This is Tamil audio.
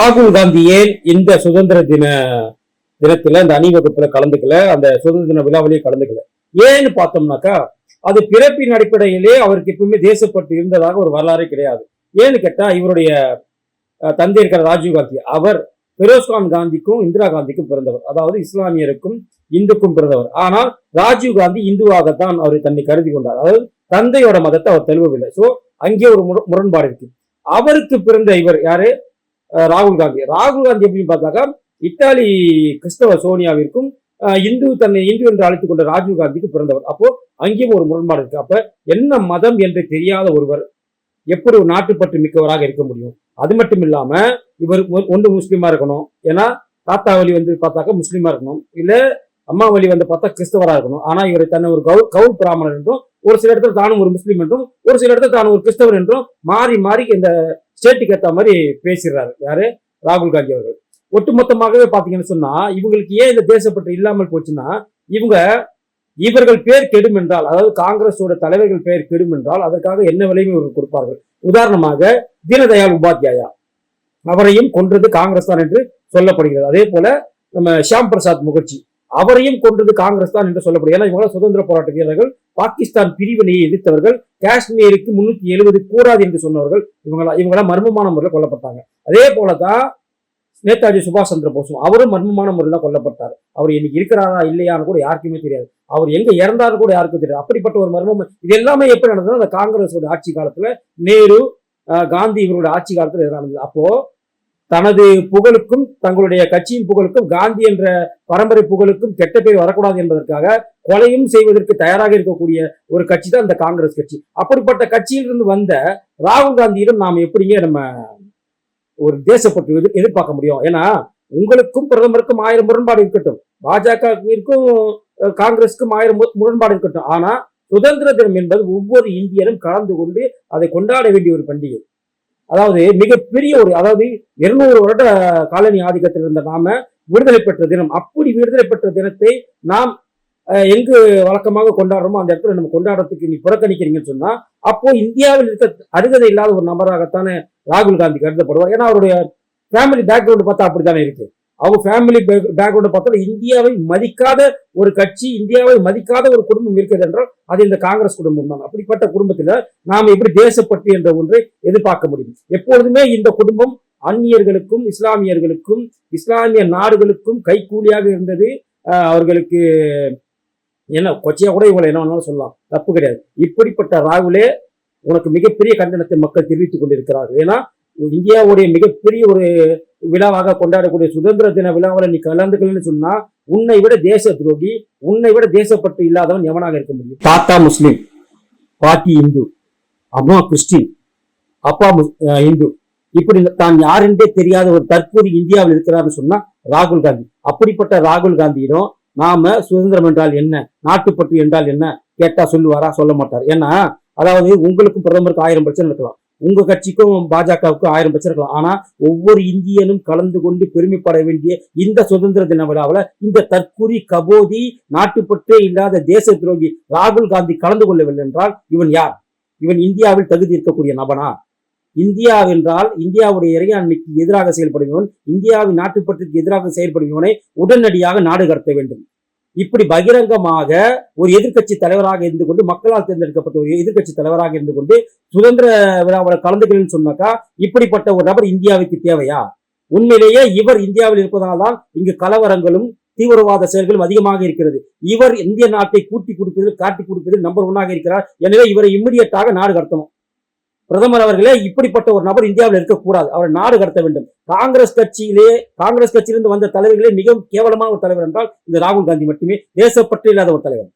ராகுல் காந்தி ஏன் இந்த சுதந்திர தின தினத்துல இந்த அணிவகுப்புல கலந்துக்கல? அந்த சுதந்திர தின விழாவிலேயே கலந்துக்கல. ஏன்னு பார்த்தோம்னாக்கா அது பிறப்பின் அடிப்படையிலே அவருக்கு எப்பவுமே தேசப்பட்டு இருந்ததாக ஒரு வரலாறே கிடையாது. ஏன்னு கேட்டா இவருடைய தந்தை இருக்கிற ராஜீவ் காந்தி அவர் பெரோஸ்கான் காந்திக்கும் இந்திரா காந்திக்கும் பிறந்தவர். அதாவது இஸ்லாமியருக்கும் இந்துக்கும் பிறந்தவர். ஆனால் ராஜீவ் காந்தி இந்துவாகத்தான் அவர் தன்னை கருதி கொண்டார். அதாவது தந்தையோட மதத்தை அவர் தழுவவில்லை சோ அங்கே ஒரு முரண்பாடு இருக்கு. அவருக்கு பிறந்த இவர் யாரு? ராகுல் காந்தி. ராகுல் காந்தி எப்படின்னு பார்த்தாக்கா இத்தாலி கிறிஸ்தவ சோனியாவிற்கும் இந்து தன்னை இந்து என்று அழைத்துக் கொண்ட ராஜீவ் காந்திக்கு பிறந்தவர். அப்போ அங்கேயும் ஒரு முரண்பாடு இருக்கு. அப்ப என்ன மதம் என்று தெரியாத ஒருவர் எப்படி ஒரு நாட்டுப்பற்று மிக்கவராக இருக்க முடியும்? அது மட்டும் இல்லாம இவர் ஒன்று முஸ்லீமா இருக்கணும். ஏன்னா தாத்தா வழி வந்து பார்த்தாக்கா முஸ்லீமா இருக்கணும். இல்ல அம்மா வழி வந்து பார்த்தா கிறிஸ்தவரா இருக்கணும். ஆனா இவர் தன்னை ஒரு கவு கவுல் பிராமணர் என்றும் ஒரு சில இடத்துல தானும் ஒரு முஸ்லீம் என்றும் ஒரு சில இடத்துல தானும் ஒரு கிறிஸ்தவர் என்றும் மாறி மாறி இந்த ஸ்டேட்டுக்கு ஏற்ற மாதிரி பேசிடுறாரு. யாரு? ராகுல் காந்தி அவர்கள். ஒட்டுமொத்தமாகவே பார்த்தீங்கன்னு சொன்னா இவங்களுக்கு ஏன் இந்த தேசப்பற்று இல்லாமல் போச்சுன்னா இவங்க இவர்கள் பேர் கெடும் என்றால் அதாவது காங்கிரஸோட தலைவர்கள் பெயர் கெடும் என்றால் அதற்காக என்ன விலையும் இவர்கள் கொடுப்பார்கள்? உதாரணமாக தீனதயாள் உபாத்யாயா அவரையும் கொன்றது காங்கிரஸ் தான் என்று சொல்லப்படுகிறது. அதே போல நம்ம ஷியாம் பிரசாத் முகர்ஜி. அவரையும் கொன்றது காங்கிரஸ் தான் என்று சொல்லப்படுகிறது. ஏன்னா இவங்க சுதந்திர போராட்ட வீரர்கள். பாகிஸ்தான் பிரிவினையை எதிர்த்தவர்கள். காஷ்மீருக்கு முன்னூத்தி எழுபது கூடாது என்று சொன்னவர்கள். இவங்களா இவங்களாம் மர்மமான முறையில் கொல்லப்பட்டாங்க. அதே போலதான் நேதாஜி சுபாஷ் சந்திர போஸும் அவரும் மர்மமான முறையில் கொல்லப்பட்டார். அவர் இன்னைக்கு இருக்கிறாரா இல்லையான்னு கூட யாருக்குமே தெரியாது. அவர் எங்க இறந்தாரு கூட யாருக்கும் தெரியாது. அப்படிப்பட்ட ஒரு மர்மம் இது எல்லாமே எப்படி நடந்ததுன்னா அந்த காங்கிரஸோட ஆட்சி காலத்துல நேரு காந்தி இவருடைய ஆட்சி காலத்துல நடந்தது அப்போ தனது புகழுக்கும் தங்களுடைய கட்சியின் புகழுக்கும் காந்தி என்ற பரம்பரை புகழுக்கும் கெட்ட பேர் வரக்கூடாது என்பதற்காக கொலையும் செய்வதற்கு தயாராக இருக்கக்கூடிய ஒரு கட்சி தான் இந்த காங்கிரஸ் கட்சி. அப்படிப்பட்ட கட்சியிலிருந்து வந்த ராகுல் காந்தியிடம் நாம் எப்படிங்க நம்ம ஒரு தேசப்பற்று எதிர்பார்க்க முடியும்? ஏன்னா உங்களுக்கும் பிரதமருக்கும் ஆயிரம் முரண்பாடு இருக்கட்டும். பாஜகவிற்கும் காங்கிரஸுக்கும் ஆயிரம் முரண்பாடு இருக்கட்டும். ஆனா சுதந்திர தினம் என்பது ஒவ்வொரு இந்தியனும் கலந்து கொண்டு அதை கொண்டாட வேண்டிய ஒரு பண்டிகை. அதாவது மிகப்பெரிய ஒரு அதாவது இருநூறு வருட காலனி ஆதிக்கத்தில் இருந்த நாம விடுதலை பெற்ற தினம். அப்படி விடுதலை பெற்ற தினத்தை நாம் எங்கு வழக்கமாக கொண்டாடுறோமோ அந்த இடத்துல நம்ம கொண்டாடுறதுக்கு நீ புறக்கணிக்கிறீங்கன்னு சொன்னா அப்போ இந்தியாவில் இருக்க அருகதை இல்லாத ஒரு நபராகத்தானே ராகுல் காந்தி கருதப்படுவார். ஏன்னா அவருடைய ஃபேமிலி பேக்ரவுண்ட் பார்த்தா அப்படித்தானே இருக்கு. அவங்க ஃபேமிலி பேக்ரவுண்ட் பார்த்தா இந்தியாவை மதிக்காத ஒரு கட்சி இந்தியாவை மதிக்காத ஒரு குடும்பம் இருக்கிறது என்றால் அது இந்த காங்கிரஸ் குடும்பம் தான். அப்படிப்பட்ட குடும்பத்தில் நாம் எப்படி தேசப்பற்று என்ற ஒன்றை எதிர்பார்க்க முடியும்? எப்பொழுதுமே இந்த குடும்பம் அந்நியர்களுக்கும் இஸ்லாமியர்களுக்கும் இஸ்லாமிய நாடுகளுக்கும் கைக்கூலியாக இருந்தது. அவர்களுக்கு என்ன கொச்சையா கூட இவங்களை என்ன வேணாலும் சொல்லலாம். தப்பு கிடையாது. இப்படிப்பட்ட ராகுலே உனக்கு மிகப்பெரிய கண்டனத்தை மக்கள் தெரிவித்துக் கொண்டிருக்கிறார்கள். ஏன்னா இந்தியாவுடைய மிகப்பெரிய ஒரு விழாவாக கொண்டாடக்கூடிய சுதந்திர தின விழாவில் நீ கலந்துக்கலன்னு சொன்னா உன்னை விட தேச துரோகி உன்னை விட தேசப்பட்டு இல்லாதவன் எவனாக இருக்க முடியும்? தாத்தா முஸ்லீம் பாட்டி இந்து அம்மா கிறிஸ்டின் அப்பா அஹ் இந்து. இப்படி தான் யாருன்றே தெரியாத ஒரு தற்போது இந்தியாவில் இருக்கிறார்னு சொன்னா ராகுல் காந்தி. அப்படிப்பட்ட ராகுல் காந்தியிடம் நாம சுதந்திரம் என்றால் என்ன நாட்டுப்பற்று என்றால் என்ன கேட்டா சொல்லுவாரா சொல்ல மாட்டார். ஏன்னா அதாவது உங்களுக்கும் பிரதமருக்கு ஆயிரம் பிரச்சனை இருக்கலாம். உங்க கட்சிக்கும் பாஜகவுக்கும் ஆயிரம் பிரச்சனை இருக்கலாம். ஆனா ஒவ்வொரு இந்தியனும் கலந்து கொண்டு பெருமைப்பட வேண்டிய இந்த சுதந்திர தின விழாவில் இந்த தற்குறி கபோதி நாட்டுப்பற்றே இல்லாத தேச துரோகி ராகுல் காந்தி கலந்து கொள்ளவில்லை என்றால் இவன் யார்? இவன் இந்தியாவில் தகுதி இருக்கக்கூடிய நபனா? இந்தியாவென்றால் இந்தியாவுடைய இறையாண்மைக்கு எதிராக செயல்படுபவன் இந்தியாவின் நாட்டுப்பற்றுக்கு எதிராக செயல்படுபவனை உடனடியாக நாடு கடத்த வேண்டும். இப்படி பகிரங்கமாக ஒரு எதிர்க்கட்சி தலைவராக இருந்து கொண்டு மக்களால் தேர்ந்தெடுக்கப்பட்ட ஒரு எதிர்க்கட்சி தலைவராக இருந்து கொண்டு சுதந்திர விழாவில் கலந்துக்கிறேன்னு சொன்னாக்கா இப்படிப்பட்ட ஒரு நபர் இந்தியாவுக்கு தேவையா? உண்மையிலேயே இவர் இந்தியாவில் இருப்பதால் தான் இங்கு கலவரங்களும் தீவிரவாத செயல்களும் அதிகமாக இருக்கிறது. இவர் இந்திய நாட்டை கூட்டி கொடுப்பதில் காட்டி கொடுப்பதில் நம்பர் ஒன்னாக இருக்கிறார். எனவே இவரை இம்மிடியட்டாக நாடு கடத்தணும். பிரதமர் அவர்களே இப்படிப்பட்ட ஒரு நபர் இந்தியாவில் இருக்கக்கூடாது. அவரை நாடு கடத்த வேண்டும். காங்கிரஸ் கட்சியிலே காங்கிரஸ் கட்சியிலிருந்து வந்த தலைவர்களே மிகவும் கேவலமான ஒரு தலைவர் என்றால் இந்த ராகுல் காந்தி மட்டுமே. தேசப்பற்று இல்லாத ஒரு தலைவர்.